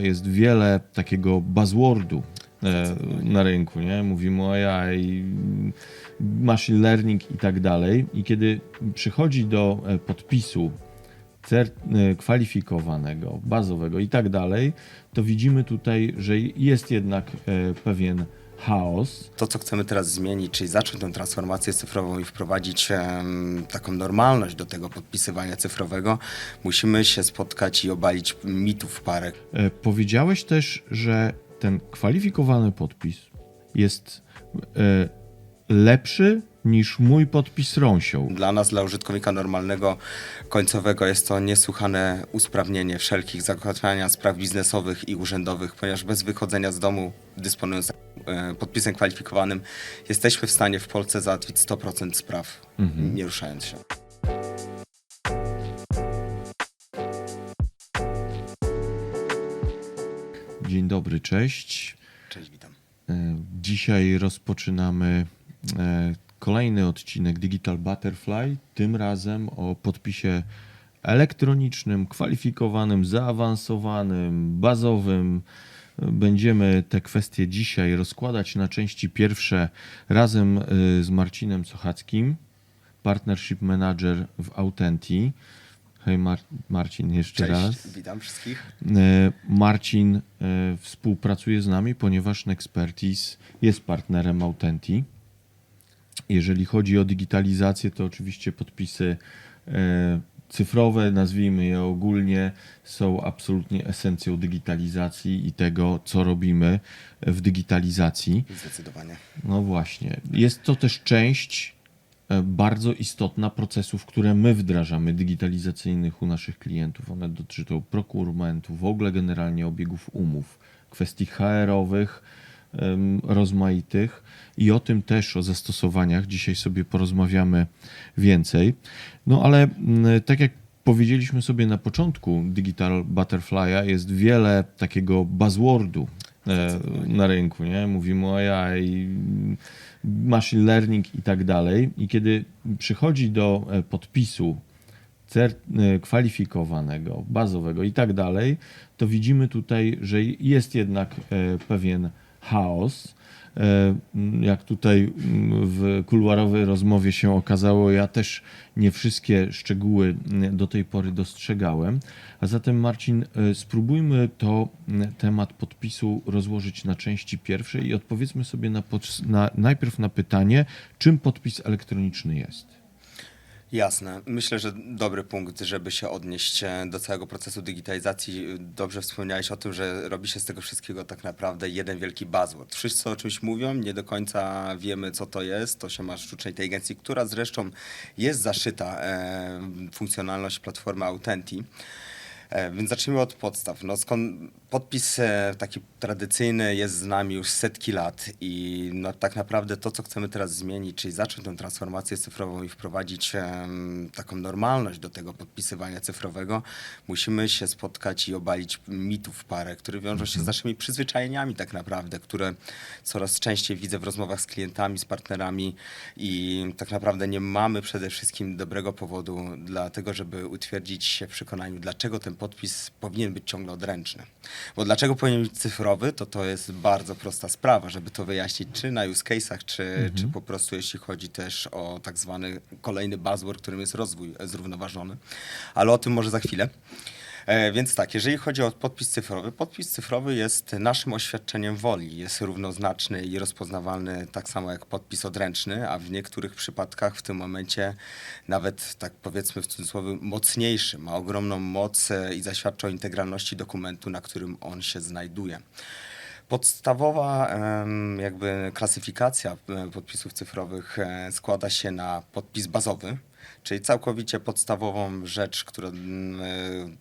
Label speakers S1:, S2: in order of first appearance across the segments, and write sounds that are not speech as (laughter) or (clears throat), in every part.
S1: Jest wiele takiego buzzwordu e, na rynku, nie? Mówimy o AI, machine learning i tak dalej. I kiedy przychodzi do e, podpisu e, kwalifikowanego, bazowego i tak dalej, to widzimy tutaj, że jest jednak e, pewien chaos.
S2: To, co chcemy teraz zmienić, czyli zacząć tę transformację cyfrową i wprowadzić em, taką normalność do tego podpisywania cyfrowego, musimy się spotkać i obalić mitów parę.
S1: E, Powiedziałeś też, że ten kwalifikowany podpis jest e, lepszy niż mój podpis rąsią.
S2: Dla nas, dla użytkownika normalnego, końcowego jest to niesłychane usprawnienie wszelkich załatwiania spraw biznesowych i urzędowych, ponieważ bez wychodzenia z domu, dysponując e, podpisem kwalifikowanym, jesteśmy w stanie w Polsce załatwić 100% spraw, nie ruszając się.
S1: Dzień dobry, cześć.
S2: Cześć, witam.
S1: E, Dzisiaj rozpoczynamy e, kolejny odcinek Digital Butterfly, tym razem o podpisie elektronicznym, kwalifikowanym, zaawansowanym, bazowym. Będziemy te kwestie dzisiaj rozkładać na części pierwsze razem e, z Marcinem Sochackim, Partnership Manager w Autenti. Hej Mar- Marcin, jeszcze raz.
S2: Cześć, witam wszystkich.
S1: E, Marcin e, współpracuje z nami, ponieważ Nexpertise jest partnerem Autenti. Jeżeli chodzi o digitalizację, to oczywiście podpisy e, cyfrowe, nazwijmy je ogólnie, są absolutnie esencją digitalizacji i tego, co robimy w digitalizacji.
S2: Zdecydowanie.
S1: No właśnie. Jest to też część e, bardzo istotna procesów, które my wdrażamy, digitalizacyjnych u naszych klientów. One dotyczą prokurementu, w ogóle generalnie obiegów umów, kwestii HR-owych, rozmaitych i o tym też, o zastosowaniach dzisiaj sobie porozmawiamy więcej. No ale mm, tak jak powiedzieliśmy sobie na początku Digital Butterfly'a, jest wiele takiego buzzwordu e, na rynku, nie? Mówimy o AI, machine learning i tak dalej. I kiedy przychodzi do e, podpisu e, kwalifikowanego, bazowego i tak dalej, to widzimy tutaj, że jest jednak pewien chaos. E, m, Jak tutaj m, w kuluarowej rozmowie się okazało, ja też nie wszystkie szczegóły m, do tej pory dostrzegałem. A zatem, Marcin, e, spróbujmy to temat podpisu rozłożyć na części pierwszej i odpowiedzmy sobie na, na, najpierw na pytanie, czym podpis elektroniczny jest.
S2: Jasne. Myślę, że dobry punkt, żeby się odnieść e, do całego procesu digitalizacji. Dobrze wspomniałeś o tym, że robi się z tego wszystkiego tak naprawdę jeden wielki buzzword. Wszyscy o czymś mówią, nie do końca wiemy, co to jest. To się ma sztucznej inteligencji, która zresztą jest zaszyta e, funkcjonalność platformy Autenti. E, Więc zacznijmy od podstaw. No, skąd podpis e, taki tradycyjny jest z nami już setki lat i no, tak naprawdę to, co chcemy teraz zmienić, czyli zacząć tę transformację cyfrową i wprowadzić taką normalność do tego podpisywania cyfrowego, musimy się spotkać i obalić mitów parę, które wiążą się z naszymi przyzwyczajeniami tak naprawdę, które coraz częściej widzę w rozmowach z klientami, z partnerami i tak naprawdę nie mamy przede wszystkim dobrego powodu dla tego, żeby utwierdzić się w przekonaniu, dlaczego ten podpis powinien być ciągle odręczny. Bo dlaczego powinien być cyfrowy, to to jest bardzo prosta sprawa, żeby to wyjaśnić, czy na use case'ach, czy, czy po prostu jeśli chodzi też o tak zwany kolejny buzzword, którym jest rozwój zrównoważony. Ale o tym może za chwilę. E, Więc tak, jeżeli chodzi o podpis cyfrowy, podpis cyfrowy jest naszym oświadczeniem woli. Jest równoznaczny i rozpoznawalny tak samo jak podpis odręczny, a w niektórych przypadkach w tym momencie nawet tak powiedzmy w cudzysłowie mocniejszy. Ma ogromną moc e, i zaświadcza o integralności dokumentu, na którym on się znajduje. Podstawowa jakby klasyfikacja e, podpisów cyfrowych e, składa się na podpis bazowy, czyli całkowicie podstawową rzecz, którą mm, e,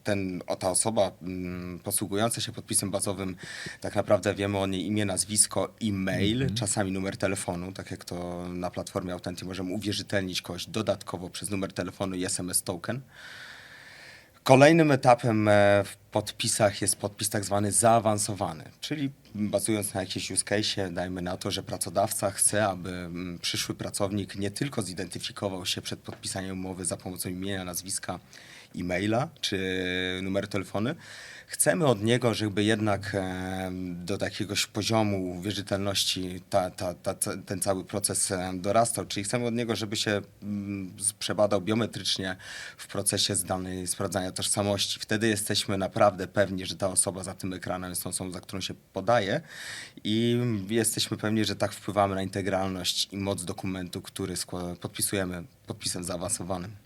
S2: ten, ta osoba mm, posługująca się podpisem bazowym, tak naprawdę wiemy o niej imię, nazwisko, e-mail, czasami numer telefonu, tak jak to na platformie Authentic możemy uwierzytelnić kogoś dodatkowo przez numer telefonu i SMS token. Kolejnym etapem e, w podpisach jest podpis tak zwany zaawansowany, czyli bazując na jakimś use case, dajmy na to, że pracodawca chce, aby mm, przyszły pracownik nie tylko zidentyfikował się przed podpisaniem umowy za pomocą imienia, nazwiska e-maila czy numer telefony. Chcemy od niego, żeby jednak do jakiegoś poziomu wierzytelności ta, ta, ta, ten cały proces dorastał. Czyli chcemy od niego, żeby się przebadał biometrycznie w procesie zdalnej sprawdzania tożsamości. Wtedy jesteśmy naprawdę pewni, że ta osoba za tym ekranem jest tą osobą, za którą się podaje i jesteśmy pewni, że tak wpływamy na integralność i moc dokumentu, który podpisujemy podpisem zaawansowanym.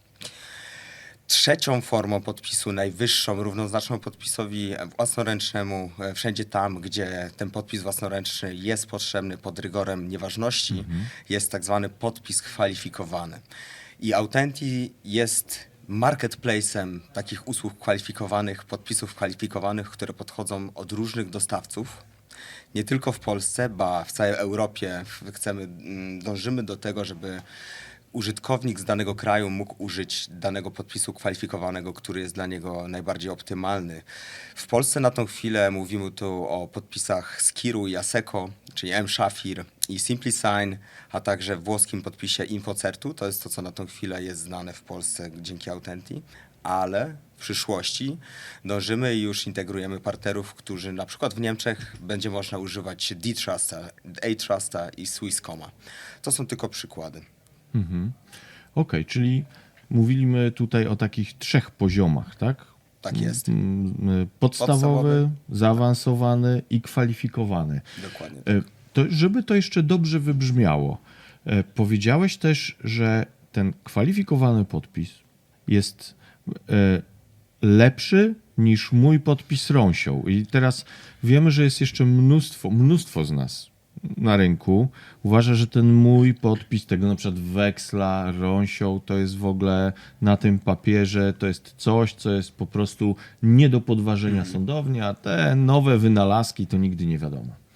S2: Trzecią formą podpisu, najwyższą, równoznaczną podpisowi własnoręcznemu, e, wszędzie tam, gdzie ten podpis własnoręczny jest potrzebny pod rygorem nieważności, jest tak zwany podpis kwalifikowany. I Authenty jest marketplacem takich usług kwalifikowanych, podpisów kwalifikowanych, które podchodzą od różnych dostawców nie tylko w Polsce, ba w całej Europie chcemy, mm, dążymy do tego, żeby użytkownik z danego kraju mógł użyć danego podpisu kwalifikowanego, który jest dla niego najbardziej optymalny. W Polsce na tą chwilę mówimy tu o podpisach Skiru i Asseco, czyli M-Shafir i SimpliSign, a także włoskim podpisie Infocertu. To jest to, co na tą chwilę jest znane w Polsce dzięki Authenty. Ale w przyszłości dążymy i już integrujemy partnerów, którzy na przykład w Niemczech będzie można używać D-Trusta, A-Trusta i Swisscoma. To są tylko przykłady.
S1: Mhm. Okej, czyli mówiliśmy tutaj o takich trzech poziomach, tak?
S2: Tak jest.
S1: Mm, Podstawowy,
S2: Podstawowy.
S1: zaawansowany i kwalifikowany.
S2: Dokładnie.
S1: E, To, żeby to jeszcze dobrze wybrzmiało, e, powiedziałeś też, że ten kwalifikowany podpis jest e, lepszy niż mój podpis rąsią. I teraz wiemy, że jest jeszcze mnóstwo, mnóstwo z nas na rynku uważa, że ten mój podpis tego na przykład weksla, rąsią, to jest w ogóle na tym papierze, to jest coś, co jest po prostu nie do podważenia sądownie, a te nowe wynalazki to nigdy nie wiadomo.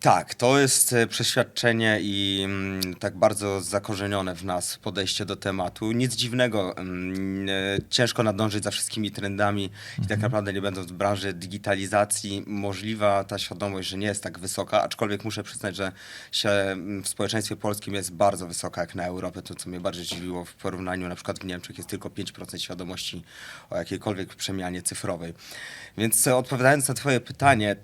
S2: Tak, to jest e, przeświadczenie i mm, tak bardzo zakorzenione w nas podejście do tematu. Nic dziwnego, mm, e, ciężko nadążyć za wszystkimi trendami i tak naprawdę nie będąc w branży digitalizacji, możliwa ta świadomość, że nie jest tak wysoka, aczkolwiek muszę przyznać, że się mm, w społeczeństwie polskim jest bardzo wysoka jak na Europę, to co mnie bardziej dziwiło w porównaniu na przykład w Niemczech jest tylko 5% świadomości o jakiejkolwiek przemianie cyfrowej. Więc e, odpowiadając na twoje pytanie,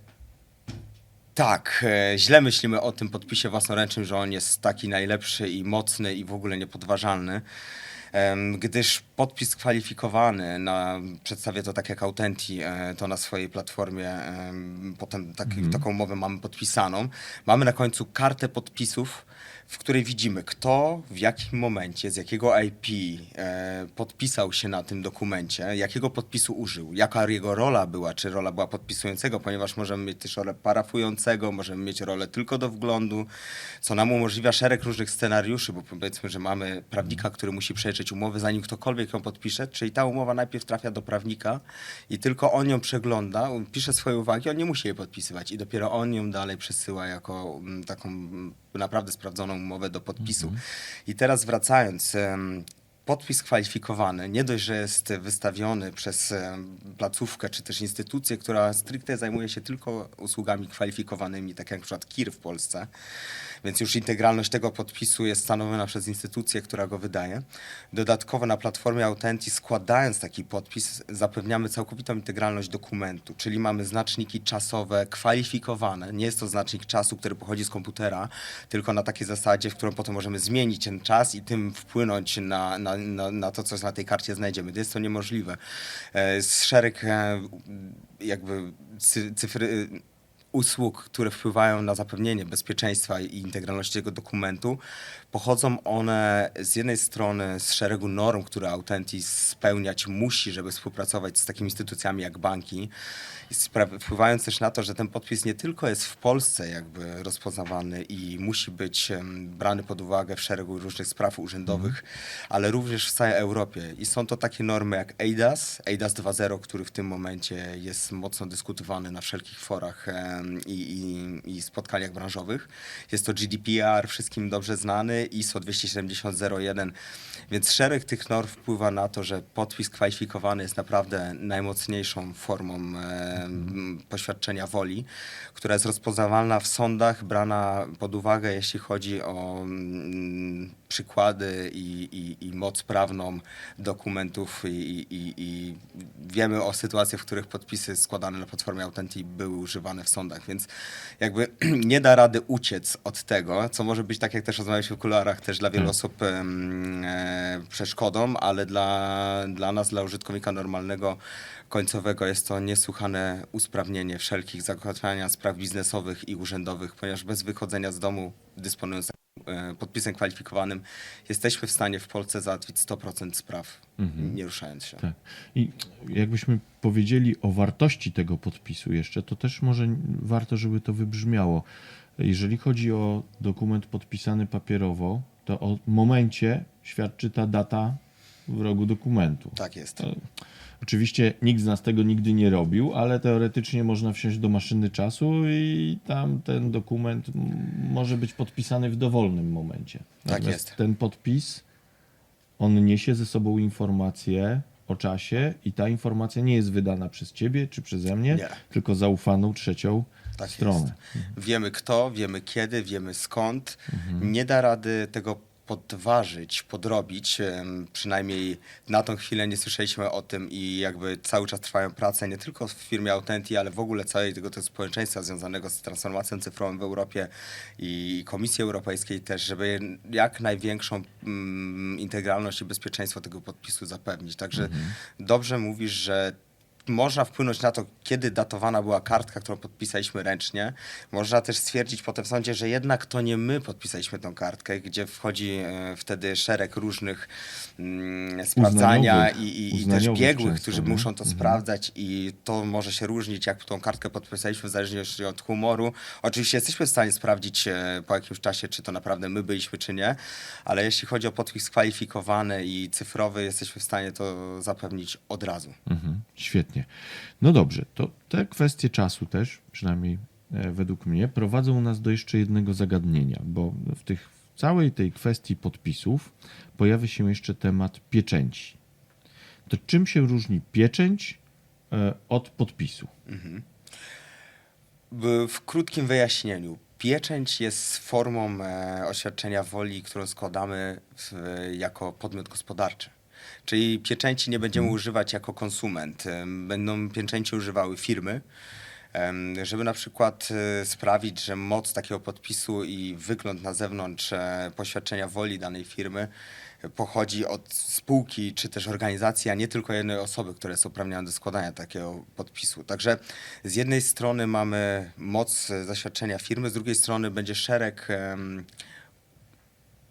S2: tak, e, źle myślimy o tym podpisie własnoręcznym, że on jest taki najlepszy i mocny i w ogóle niepodważalny. Gdyż podpis kwalifikowany, na, przedstawię to tak jak Authenty, e, to na swojej platformie, em, potem tak, taką umowę mamy podpisaną. Mamy na końcu kartę podpisów, w której widzimy, kto w jakim momencie, z jakiego IP e, podpisał się na tym dokumencie, jakiego podpisu użył, jaka jego rola była, czy rola była podpisującego, ponieważ możemy mieć też rolę parafującego, możemy mieć rolę tylko do wglądu, co nam umożliwia szereg różnych scenariuszy, bo powiedzmy, że mamy prawnika, który musi przejrzeć umowę, zanim ktokolwiek ją podpisze, czyli ta umowa najpierw trafia do prawnika i tylko on ją przegląda, pisze swoje uwagi, on nie musi jej podpisywać i dopiero on ją dalej przesyła jako mm, taką mm, naprawdę sprawdzoną umowę do podpisu. I teraz wracając, podpis kwalifikowany nie dość, że jest wystawiony przez placówkę czy też instytucję, która stricte zajmuje się tylko usługami kwalifikowanymi, tak jak na przykład KIR w Polsce, więc już integralność tego podpisu jest stanowiona przez instytucję, która go wydaje. Dodatkowo na platformie Authenty składając taki podpis zapewniamy całkowitą integralność dokumentu, czyli mamy znaczniki czasowe kwalifikowane. Nie jest to znacznik czasu, który pochodzi z komputera, tylko na takiej zasadzie, w którą potem możemy zmienić ten czas i tym wpłynąć na, na, na, na to, co na tej karcie znajdziemy. Jest to niemożliwe. Jest szereg e, jakby cy- cyfry usług, które wpływają na zapewnienie bezpieczeństwa i integralności tego dokumentu, pochodzą one z jednej strony z szeregu norm, które Authenty spełniać musi, żeby współpracować z takimi instytucjami jak banki, wpływając też na to, że ten podpis nie tylko jest w Polsce jakby rozpoznawany i musi być brany pod uwagę w szeregu różnych spraw urzędowych, ale również w całej Europie. I są to takie normy jak EIDAS, EIDAS 2.0, który w tym momencie jest mocno dyskutowany na wszelkich forach i, i, i spotkaniach branżowych. Jest to GDPR, wszystkim dobrze znany, ISO 27001, więc szereg tych norm wpływa na to, że podpis kwalifikowany jest naprawdę najmocniejszą formą em, poświadczenia woli, która jest rozpoznawalna w sądach, brana pod uwagę, jeśli chodzi o mm, przykłady i, i, i moc prawną dokumentów i, i, i wiemy o sytuacjach, w których podpisy składane na platformie Authentic były używane w sądach, więc jakby (clears throat) nie da rady uciec od tego, co może być, tak jak też rozmawialiśmy w kuluarach, też dla wielu
S1: Tak.
S2: osób e, przeszkodą, ale dla, dla nas, dla użytkownika normalnego, końcowego jest to niesłychane usprawnienie wszelkich załatwiania spraw biznesowych i urzędowych, ponieważ bez wychodzenia z domu, dysponując podpisem kwalifikowanym, jesteśmy w stanie w Polsce załatwić 100% spraw, nie ruszając się.
S1: Tak. I jakbyśmy powiedzieli o wartości tego podpisu jeszcze, to też może warto, żeby to wybrzmiało. Jeżeli chodzi o dokument podpisany papierowo, to o momencie świadczy ta data w rogu dokumentu.
S2: Tak jest.
S1: To, oczywiście nikt z nas tego nigdy nie robił, ale teoretycznie można wsiąść do maszyny czasu i tam ten dokument może być podpisany w dowolnym momencie.
S2: Tak
S1: Natomiast
S2: jest.
S1: ten podpis, on niesie ze sobą informację o czasie i ta informacja nie jest wydana przez ciebie czy przeze mnie,
S2: Nie.
S1: tylko zaufaną trzecią
S2: Tak
S1: stronę.
S2: jest. Wiemy kto, wiemy kiedy, wiemy skąd.
S1: Mhm.
S2: Nie da rady tego podważyć, podrobić. Przynajmniej na tą chwilę nie słyszeliśmy o tym i jakby cały czas trwają prace nie tylko w firmie Autenti, ale w ogóle całej tego, tego społeczeństwa związanego z transformacją cyfrową w Europie i Komisji Europejskiej też, żeby jak największą mm, integralność i bezpieczeństwo tego podpisu zapewnić. Także dobrze mówisz, że można wpłynąć na to, kiedy datowana była kartka, którą podpisaliśmy ręcznie. Można też stwierdzić potem w sądzie, że jednak to nie my podpisaliśmy tą kartkę, gdzie wchodzi e, wtedy szereg różnych mm, sprawdzania i, i, i też biegłych,
S1: często,
S2: którzy
S1: nie?
S2: muszą to
S1: Mhm.
S2: sprawdzać i to może się różnić, jak tą kartkę podpisaliśmy w zależności od humoru. Oczywiście jesteśmy w stanie sprawdzić e, po jakimś czasie, czy to naprawdę my byliśmy, czy nie, ale jeśli chodzi o podpis skwalifikowany i cyfrowy, jesteśmy w stanie to zapewnić od razu.
S1: Mhm, świetnie. No dobrze, to te kwestie czasu też, przynajmniej e, według mnie, prowadzą nas do jeszcze jednego zagadnienia, bo w tych w całej tej kwestii podpisów pojawia się jeszcze temat pieczęci. To czym się różni pieczęć e, od podpisu?
S2: W, w krótkim wyjaśnieniu. Pieczęć jest formą e, oświadczenia woli, którą składamy jako podmiot gospodarczy. Czyli pieczęci nie będziemy używać jako konsument. Będą pieczęci używały firmy, żeby na przykład e, sprawić, że moc takiego podpisu i wygląd na zewnątrz e, poświadczenia woli danej firmy pochodzi od spółki czy też organizacji, a nie tylko jednej osoby, która jest uprawniona do składania takiego podpisu. Także z jednej strony mamy moc e, zaświadczenia firmy, z drugiej strony będzie szereg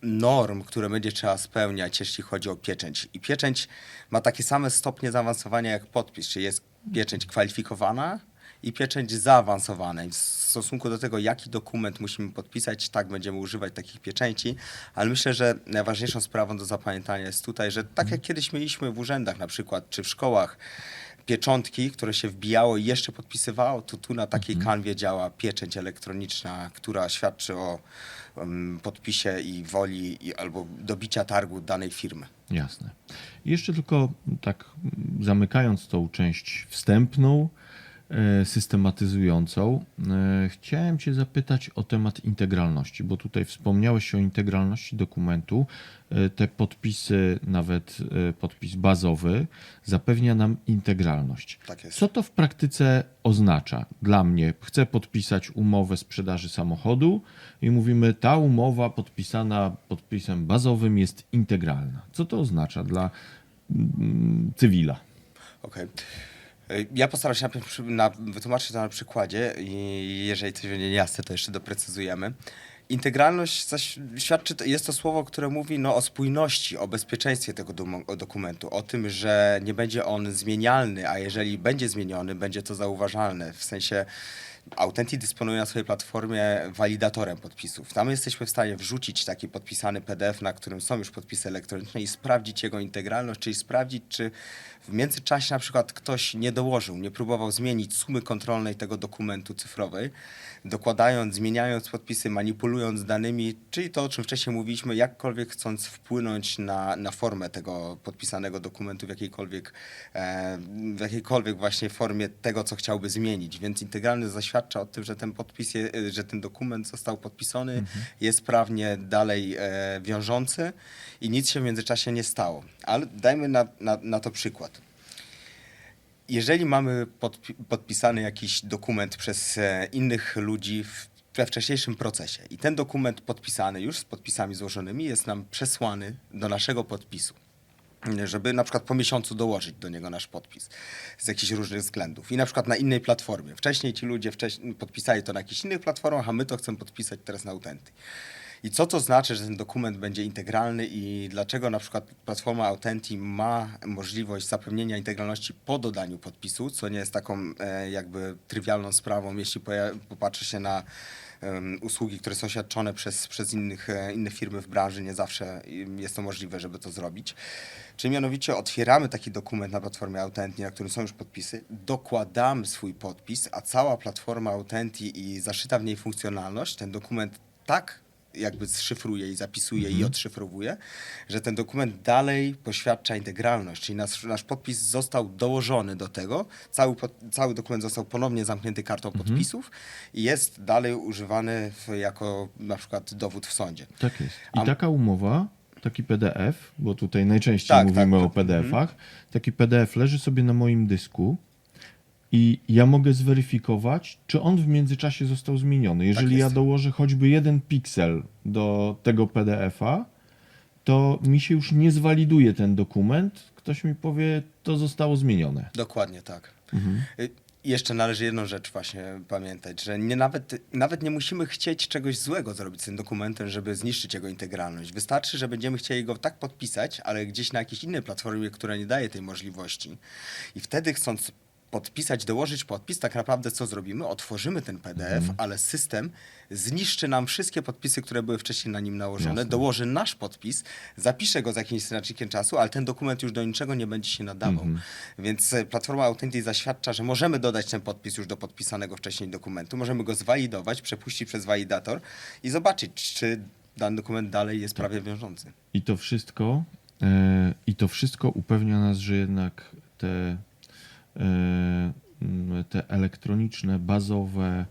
S2: norm, które będzie trzeba spełniać, jeśli chodzi o pieczęć. I pieczęć ma takie same stopnie zaawansowania jak podpis, czyli jest pieczęć kwalifikowana i pieczęć zaawansowana. W stosunku do tego, jaki dokument musimy podpisać, tak będziemy używać takich pieczęci, ale myślę, że najważniejszą sprawą do zapamiętania jest tutaj, że tak jak kiedyś mieliśmy w urzędach na przykład, czy w szkołach, pieczątki, które się wbijało i jeszcze podpisywało, to tu na takiej kanwie działa pieczęć elektroniczna, która świadczy o em, podpisie i woli i, albo dobicia targu danej firmy.
S1: Jasne. I jeszcze tylko tak mm, zamykając tą część wstępną, systematyzującą, e, chciałem Cię zapytać o temat integralności, bo tutaj wspomniałeś o integralności dokumentu. E, Te podpisy, nawet e, podpis bazowy, zapewnia nam integralność.
S2: Tak jest.
S1: Co to w praktyce oznacza? Dla mnie chcę podpisać umowę sprzedaży samochodu i mówimy, ta umowa podpisana podpisem bazowym jest integralna. Co to oznacza dla mm, cywila?
S2: Okej. Y, Ja postaram się najpierw na, wytłumaczyć to na przykładzie i jeżeli coś będzie niejasne, to jeszcze doprecyzujemy. Integralność zaś świadczy, to- jest to słowo, które mówi no, o spójności, o bezpieczeństwie tego dokumentu, o tym, że nie będzie on zmienialny, a jeżeli będzie zmieniony, będzie to zauważalne. W sensie Authentic dysponuje na swojej platformie walidatorem podpisów. Tam jesteśmy w stanie wrzucić taki podpisany PDF, na którym są już podpisy elektroniczne i sprawdzić jego integralność, czyli sprawdzić, czy w międzyczasie na przykład ktoś nie dołożył, nie próbował zmienić sumy kontrolnej tego dokumentu cyfrowej, dokładając, zmieniając podpisy, manipulując danymi, czyli to, o czym wcześniej mówiliśmy, jakkolwiek chcąc wpłynąć na, na formę tego podpisanego dokumentu w jakiejkolwiek, e, w jakiejkolwiek właśnie formie tego, co chciałby zmienić. Więc integralne zaświadczenie poświadcza o tym, że ten podpis, je, że ten dokument został podpisany,
S1: Mhm.
S2: jest prawnie dalej e, wiążący i nic się w międzyczasie nie stało. Ale dajmy na, na, na to przykład. Jeżeli mamy podpi- podpisany jakiś dokument przez e, innych ludzi w, we wcześniejszym procesie i ten dokument podpisany już z podpisami złożonymi jest nam przesłany do naszego podpisu, żeby na przykład po miesiącu dołożyć do niego nasz podpis z jakichś różnych względów i na przykład na innej platformie. Wcześniej ci ludzie podpisali to na jakichś innych platformach, a my to chcemy podpisać teraz na Autenty. I co to znaczy, że ten dokument będzie integralny i dlaczego na przykład platforma Authenty ma możliwość zapewnienia integralności po dodaniu podpisu, co nie jest taką e, jakby trywialną sprawą, jeśli popatrzy się na usługi, które są świadczone przez, przez innych, e, inne firmy w branży, nie zawsze jest to możliwe, żeby to zrobić. Czyli mianowicie otwieramy taki dokument na platformie Authenty, na którym są już podpisy, dokładamy swój podpis, a cała platforma Authenty i zaszyta w niej funkcjonalność ten dokument tak jakby zszyfruje i zapisuje i odszyfrowuje, że ten dokument dalej poświadcza integralność, czyli nasz, nasz podpis został dołożony do tego, cały, cały dokument został ponownie zamknięty kartą podpisów i jest dalej używany w, jako na przykład dowód w sądzie.
S1: Tak jest. I
S2: A-
S1: taka umowa, taki PDF, bo tutaj najczęściej
S2: Tak,
S1: mówimy
S2: tak.
S1: o PDF-ach, taki PDF leży sobie na moim dysku i ja mogę zweryfikować, czy on w międzyczasie został zmieniony. Jeżeli ja
S2: Tak jest.
S1: dołożę choćby jeden piksel do tego PDF-a, to mi się już nie zwaliduje ten dokument. Ktoś mi powie, to zostało zmienione.
S2: Dokładnie tak. Y, Jeszcze należy jedną rzecz właśnie pamiętać, że nie nawet, nawet nie musimy chcieć czegoś złego zrobić z tym dokumentem, żeby zniszczyć jego integralność. Wystarczy, że będziemy chcieli go tak podpisać, ale gdzieś na jakiejś innej platformie, która nie daje tej możliwości. I wtedy chcąc podpisać, dołożyć podpis, tak naprawdę co zrobimy? Otworzymy ten PDF, ale system zniszczy nam wszystkie podpisy, które były wcześniej na nim nałożone,
S1: Jasne.
S2: dołoży nasz podpis, zapisze go z jakimś znacznikiem czasu, ale ten dokument już do niczego nie będzie się nadawał. Więc e, platforma Authentic zaświadcza, że możemy dodać ten podpis już do podpisanego wcześniej dokumentu, możemy go zwalidować, przepuścić przez walidator i zobaczyć, czy dany dokument dalej jest prawie wiążący.
S1: I to wszystko, e, i to wszystko upewnia nas, że jednak te, te elektroniczne, bazowe,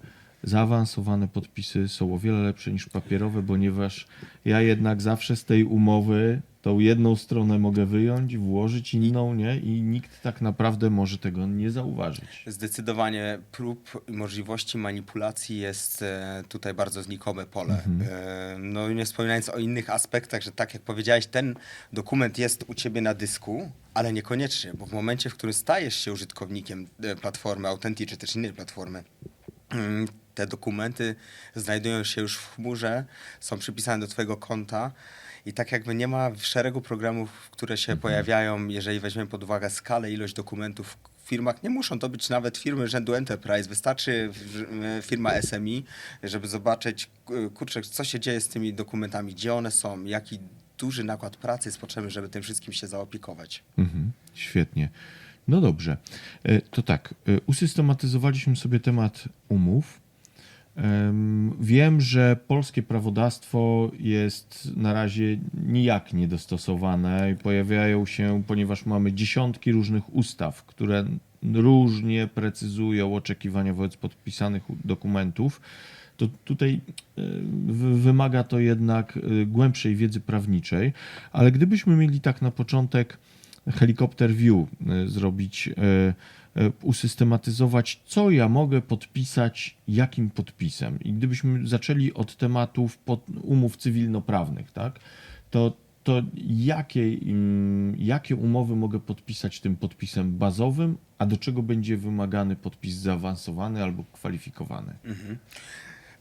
S1: zaawansowane podpisy są o wiele lepsze niż papierowe, ponieważ ja jednak zawsze z tej umowy tą jedną stronę mogę wyjąć, włożyć inną, nie? I nikt tak naprawdę może tego nie zauważyć.
S2: Zdecydowanie prób i możliwości manipulacji jest e, tutaj bardzo znikome pole. E, No nie wspominając o innych aspektach, że tak jak powiedziałeś, ten dokument jest u ciebie na dysku, ale niekoniecznie, bo w momencie, w którym stajesz się użytkownikiem e, platformy Authentic czy też innej platformy, mm, te dokumenty znajdują się już w chmurze, są przypisane do twojego konta i tak jakby nie ma szeregu programów, które się pojawiają, jeżeli weźmiemy pod uwagę skalę, ilość dokumentów w firmach, nie muszą to być nawet firmy rzędu Enterprise, wystarczy firma SMI, żeby zobaczyć, kurczę, co się dzieje z tymi dokumentami, gdzie one są, jaki duży nakład pracy jest potrzebny, żeby tym wszystkim się zaopiekować.
S1: Mhm, świetnie. No dobrze. E, To tak, e, usystematyzowaliśmy sobie temat umów. Em, Wiem, że polskie prawodawstwo jest na razie nijak niedostosowane i pojawiają się, ponieważ mamy dziesiątki różnych ustaw, które różnie precyzują oczekiwania wobec podpisanych dokumentów. To tutaj wy- wymaga to jednak e, głębszej wiedzy prawniczej, ale gdybyśmy mieli tak na początek helikopter view e, zrobić, e, usystematyzować, co ja mogę podpisać, jakim podpisem. I gdybyśmy zaczęli od tematów umów cywilnoprawnych, tak, to, to jakie, mm, jakie umowy mogę podpisać tym podpisem bazowym, a do czego będzie wymagany podpis zaawansowany albo kwalifikowany?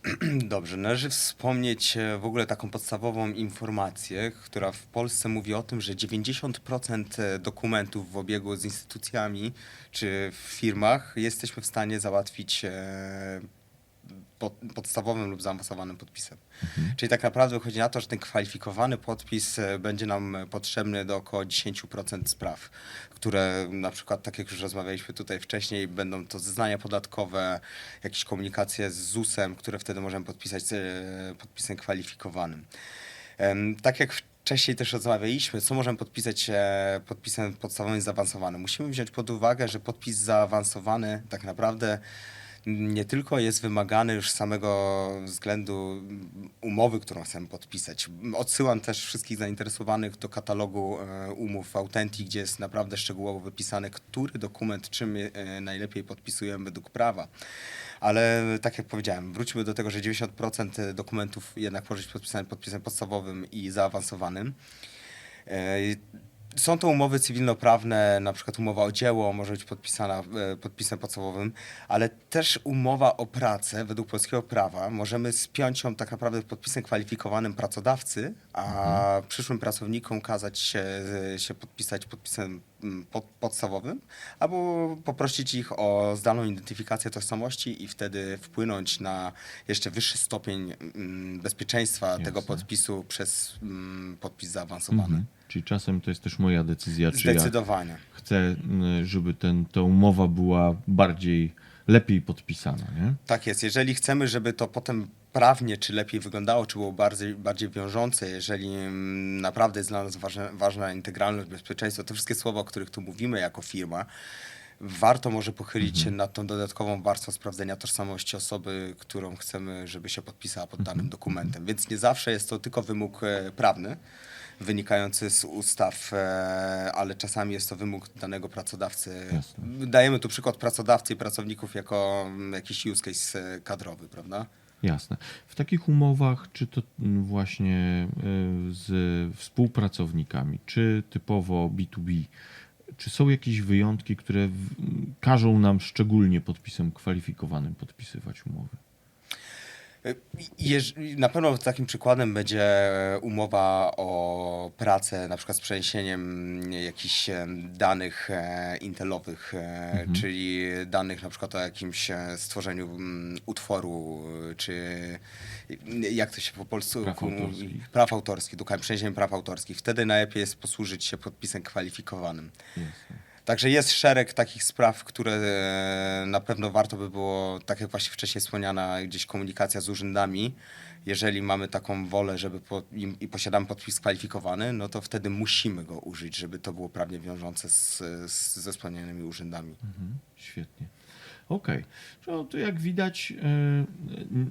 S1: (clears throat)
S2: Dobrze, należy wspomnieć e, w ogóle taką podstawową informację, która w Polsce mówi o tym, że 90% e, dokumentów w obiegu z instytucjami czy w firmach jesteśmy w stanie załatwić e, pod, podstawowym lub zaawansowanym podpisem. Czyli tak naprawdę wychodzi na to, że ten kwalifikowany podpis e, będzie nam potrzebny do około 10% spraw, które na przykład, tak jak już rozmawialiśmy tutaj wcześniej, będą to zeznania podatkowe, jakieś komunikacje z ZUS-em, które wtedy możemy podpisać e, podpisem kwalifikowanym. Tak jak wcześniej też rozmawialiśmy, co możemy podpisać e, podpisem podstawowym i zaawansowanym. Musimy wziąć pod uwagę, że podpis zaawansowany tak naprawdę nie tylko jest wymagany już z samego względu umowy, którą chcemy podpisać. Odsyłam też wszystkich zainteresowanych do katalogu e, umów Authentic, gdzie jest naprawdę szczegółowo wypisane, który dokument czym e, najlepiej podpisujemy według prawa. Ale tak jak powiedziałem, wróćmy do tego, że 90% dokumentów jednak może być podpisane podpisem podstawowym i zaawansowanym. E, Są to umowy cywilnoprawne, na przykład umowa o dzieło może być podpisana e, podpisem podstawowym, ale też umowa o pracę według polskiego prawa. Możemy spiąć ją tak naprawdę podpisem kwalifikowanym pracodawcy, a przyszłym pracownikom kazać się, się podpisać podpisem pod, podstawowym, albo poprosić ich o zdalną identyfikację tożsamości i wtedy wpłynąć na jeszcze wyższy stopień bezpieczeństwa tego
S1: Jasne.
S2: podpisu przez podpis zaawansowany.
S1: Mhm. Czyli czasem to jest też moja decyzja, czy ja
S2: Zdecydowanie.
S1: chcę, m, żeby ten, ta umowa była bardziej, lepiej podpisana, nie?
S2: Tak jest. Jeżeli chcemy, żeby to potem prawnie czy lepiej wyglądało, czy było bardziej, bardziej wiążące, jeżeli mm, naprawdę jest dla nas ważna, ważna integralność, bezpieczeństwo, te wszystkie słowa, o których tu mówimy jako firma, warto może pochylić się nad tą dodatkową warstwą sprawdzenia tożsamości osoby, którą chcemy, żeby się podpisała pod danym dokumentem. Więc nie zawsze jest to tylko wymóg e, prawny wynikający z ustaw, e, ale czasami jest to wymóg danego pracodawcy.
S1: Jasne.
S2: Dajemy tu przykład pracodawcy i pracowników jako mm, jakiś use case e, kadrowy, prawda?
S1: Jasne. W takich umowach, czy to mm, właśnie y, z współpracownikami, czy typowo B2B, czy są jakieś wyjątki, które każą nam szczególnie podpisem kwalifikowanym podpisywać umowy?
S2: Jeż, na pewno takim przykładem będzie umowa o pracę, na przykład z przeniesieniem jakichś em, danych e, intelowych, e, czyli danych na przykład o jakimś e, stworzeniu utworu, e, czy jak to się po polsku
S1: Praw
S2: mówi?
S1: autorskich.
S2: Praw autorskich, dokładnie, przeniesieniem praw autorskich. Wtedy najlepiej jest posłużyć się podpisem kwalifikowanym. Także jest szereg takich spraw, które e, na pewno warto by było, tak jak właśnie wcześniej wspomniana, gdzieś komunikacja z urzędami. Jeżeli mamy taką wolę, żeby po, i, i posiadamy podpis kwalifikowany, no to wtedy musimy go użyć, żeby to było prawnie wiążące z, z, ze wspomnianymi urzędami.
S1: Mhm. Świetnie. Okej. No to jak widać, y,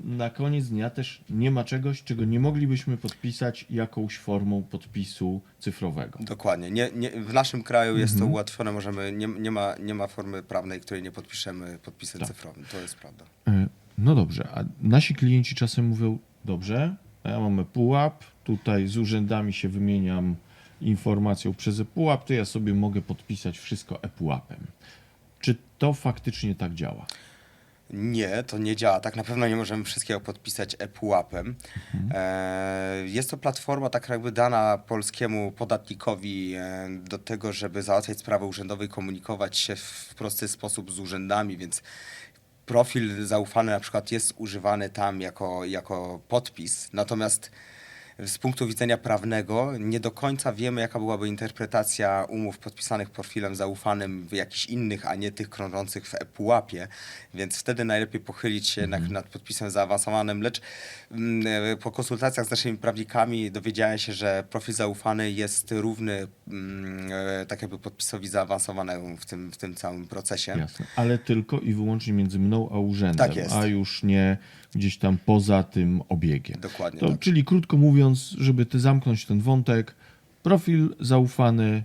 S1: na koniec dnia też nie ma czegoś, czego nie moglibyśmy podpisać jakąś formą podpisu cyfrowego.
S2: Dokładnie. Nie, nie, w naszym kraju jest to ułatwione, możemy, nie, nie, ma, nie ma formy prawnej, której nie podpiszemy podpisem
S1: Tak.
S2: cyfrowym. To jest prawda.
S1: E, No dobrze, a nasi klienci czasem mówią, dobrze, ja mam ePUAP, tutaj z urzędami się wymieniam informacją przez ePUAP, to ja sobie mogę podpisać wszystko ePUAPem. To faktycznie tak działa?
S2: Nie, to nie działa. Tak na pewno nie możemy wszystkiego podpisać e-pułapem. E, jest to platforma tak jakby dana polskiemu podatnikowi e, do tego, żeby załatwiać sprawy urzędowe i komunikować się w prosty sposób z urzędami, więc profil zaufany na przykład jest używany tam jako, jako podpis. Natomiast z punktu widzenia prawnego nie do końca wiemy, jaka byłaby interpretacja umów podpisanych profilem zaufanym w jakichś innych, a nie tych krążących w ePUAP-ie, więc wtedy najlepiej pochylić się jednak nad podpisem zaawansowanym, lecz mm, po konsultacjach z naszymi prawnikami dowiedziałem się, że profil zaufany jest równy mm, tak jakby podpisowi zaawansowanemu w tym, w tym całym procesie.
S1: Jasne. Ale tylko i wyłącznie między mną a urzędem,
S2: Tak jest.
S1: a już nie gdzieś tam poza tym obiegiem.
S2: Dokładnie
S1: To,
S2: tak.
S1: Czyli krótko mówiąc, żeby zamknąć ten wątek, profil zaufany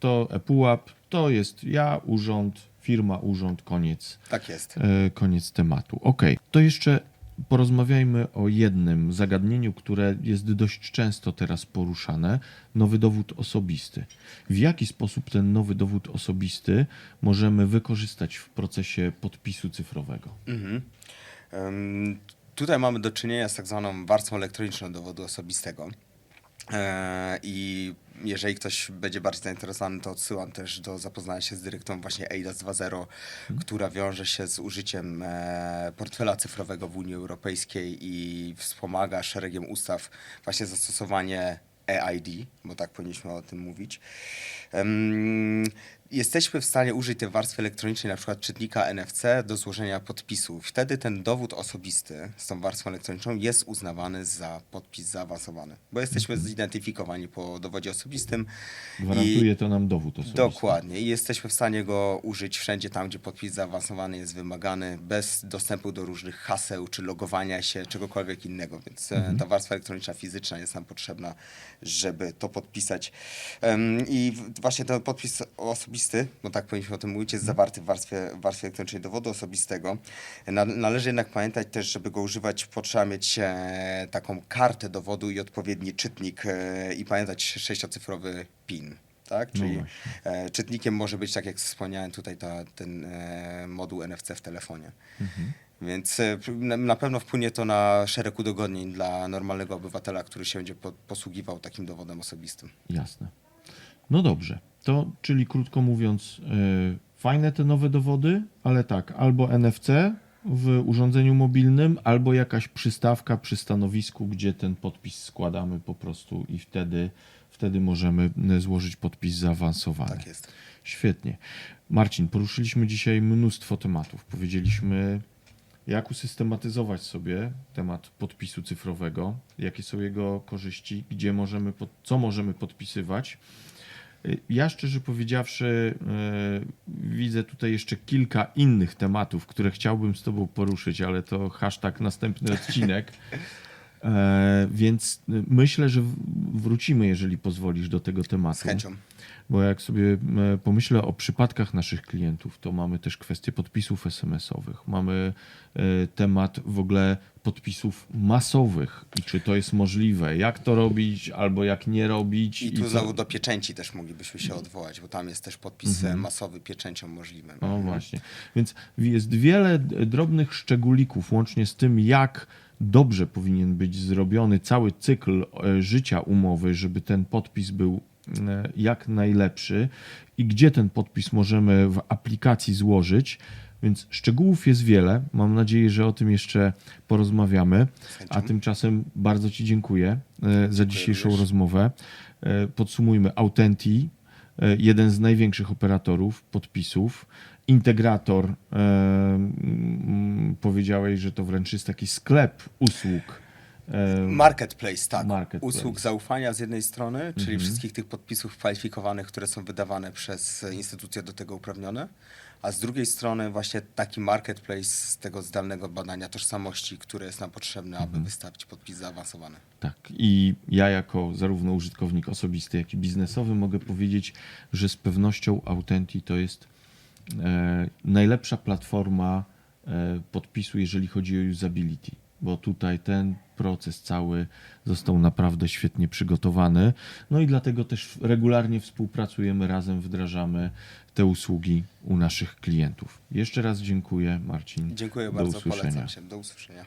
S1: to ePUAP, to jest ja, urząd, firma, urząd, koniec,
S2: Tak jest.
S1: e, koniec tematu. Ok, to jeszcze porozmawiajmy o jednym zagadnieniu, które jest dość często teraz poruszane, nowy dowód osobisty. W jaki sposób ten nowy dowód osobisty możemy wykorzystać w procesie podpisu cyfrowego?
S2: Mhm. Tutaj mamy do czynienia z tak zwaną warstwą elektroniczną dowodu osobistego. E, I jeżeli ktoś będzie bardziej zainteresowany, to odsyłam też do zapoznania się z dyrektywą właśnie EIDAS 2.0, która wiąże się z użyciem e, portfela cyfrowego w Unii Europejskiej i wspomaga szeregiem ustaw właśnie zastosowanie EID, bo tak powinniśmy o tym mówić. Jesteśmy w stanie użyć tej warstwy elektronicznej, na przykład czytnika NFC, do złożenia podpisu. Wtedy ten dowód osobisty z tą warstwą elektroniczną jest uznawany za podpis zaawansowany, bo jesteśmy zidentyfikowani po dowodzie osobistym.
S1: Gwarantuje to nam dowód osobisty.
S2: Dokładnie. I jesteśmy w stanie go użyć wszędzie tam, gdzie podpis zaawansowany jest wymagany, bez dostępu do różnych haseł, czy logowania się, czegokolwiek innego. Więc e, ta warstwa elektroniczna, fizyczna jest nam potrzebna, żeby to podpisać. I właśnie ten podpis osobisty, bo tak powinniśmy o tym mówić, jest zawarty w warstwie, w warstwie elektronicznej dowodu osobistego. Na, należy jednak pamiętać też, żeby go używać, potrzeba mieć e, taką kartę dowodu i odpowiedni czytnik e, i pamiętać sześciocyfrowy PIN. Tak?
S1: No
S2: Czyli e, czytnikiem może być, tak jak wspomniałem tutaj, ta, ten e, moduł NFC w telefonie. Więc e, na, pewno wpłynie to na szereg udogodnień dla normalnego obywatela, który się będzie po, posługiwał takim dowodem osobistym.
S1: Jasne. No dobrze. To, czyli krótko mówiąc, yy, fajne te nowe dowody, ale tak, albo NFC w urządzeniu mobilnym, albo jakaś przystawka przy stanowisku, gdzie ten podpis składamy po prostu i wtedy, wtedy możemy y, złożyć podpis zaawansowany.
S2: Tak jest.
S1: Świetnie. Marcin, poruszyliśmy dzisiaj mnóstwo tematów. Powiedzieliśmy, jak usystematyzować sobie temat podpisu cyfrowego, jakie są jego korzyści, gdzie możemy, co możemy podpisywać. Ja szczerze powiedziawszy, y, widzę tutaj jeszcze kilka innych tematów, które chciałbym z Tobą poruszyć, ale to hashtag następny odcinek. (laughs) E, Więc y, myślę, że wrócimy, jeżeli pozwolisz, do tego tematu.
S2: Z chęcią.
S1: Bo jak sobie e, pomyślę o przypadkach naszych klientów, to mamy też kwestię podpisów SMS-owych, mamy e, temat w ogóle podpisów masowych i czy to jest możliwe, jak to robić albo jak nie robić.
S2: I tu
S1: co-
S2: znowu do pieczęci też moglibyśmy się odwołać, bo tam jest też podpis e, masowy pieczęcią możliwy.
S1: No właśnie. Więc jest wiele drobnych szczególików, łącznie z tym, jak dobrze powinien być zrobiony cały cykl e, życia umowy, żeby ten podpis był e, jak najlepszy i gdzie ten podpis możemy w aplikacji złożyć. Więc szczegółów jest wiele. Mam nadzieję, że o tym jeszcze porozmawiamy. A tymczasem bardzo Ci dziękuję e, za dzisiejszą
S2: również.
S1: rozmowę. E, Podsumujmy. Autenti, e, jeden z największych operatorów podpisów. Integrator, mm, powiedziałeś, że to wręcz jest taki sklep usług.
S2: Marketplace, tak.
S1: Marketplace.
S2: Usług zaufania z jednej strony, czyli wszystkich tych podpisów kwalifikowanych, które są wydawane przez instytucje do tego uprawnione, a z drugiej strony właśnie taki marketplace z tego zdalnego badania tożsamości, które jest nam potrzebne, aby wystawić podpis zaawansowany.
S1: Tak, i ja jako zarówno użytkownik osobisty, jak i biznesowy mogę powiedzieć, że z pewnością Autenti to jest e, najlepsza platforma e, podpisu, jeżeli chodzi o usability, bo tutaj ten proces cały został naprawdę świetnie przygotowany. No i dlatego też regularnie współpracujemy razem, wdrażamy te usługi u naszych klientów. Jeszcze raz dziękuję, Marcin.
S2: Dziękuję
S1: Do
S2: bardzo,
S1: usłyszenia.
S2: polecam się. Do usłyszenia.